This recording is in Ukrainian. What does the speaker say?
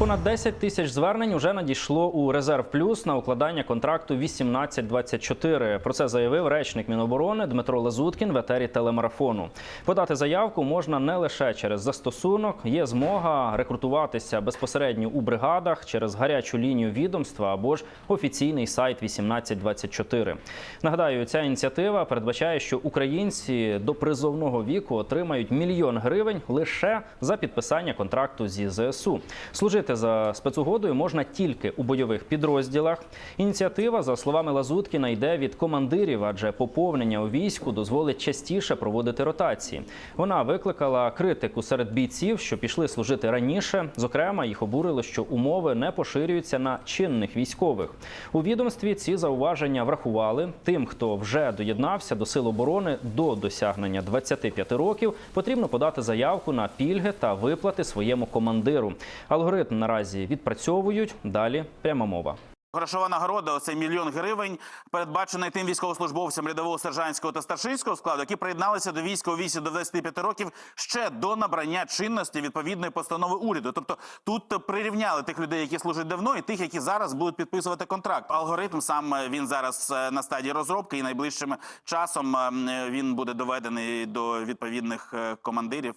Понад 10 тисяч звернень уже надійшло у резерв плюс на укладання контракту 1824. Про це заявив речник Міноборони Дмитро Лазуткін в етері телемарафону. Подати заявку можна не лише через застосунок, є змога рекрутуватися безпосередньо у бригадах через гарячу лінію відомства або ж офіційний сайт 1824. Нагадаю, ця ініціатива передбачає, що українці до призовного віку отримають мільйон гривень лише за підписання контракту зі ЗСУ. Служити за спецугодою можна тільки у бойових підрозділах. Ініціатива, за словами Лазуткіна, йде від командирів, адже поповнення у війську дозволить частіше проводити ротації. Вона викликала критику серед бійців, що пішли служити раніше. Зокрема, їх обурило, що умови не поширюються на чинних військових. У відомстві ці зауваження врахували. Тим, хто вже доєднався до сил оборони до досягнення 25 років, потрібно подати заявку на пільги та виплати своєму командиру. Алгоритм наразі відпрацьовують. Далі пряма мова. Грошова нагорода, оцей мільйон гривень, передбачений тим військовослужбовцям рядового сержантського та старшинського складу, які приєдналися до війська у віці до 25 років ще до набрання чинності відповідної постанови уряду. Тобто тут прирівняли тих людей, які служать давно, і тих, які зараз будуть підписувати контракт. Алгоритм сам е, він зараз е, на стадії розробки, і найближчим часом е, він буде доведений до відповідних командирів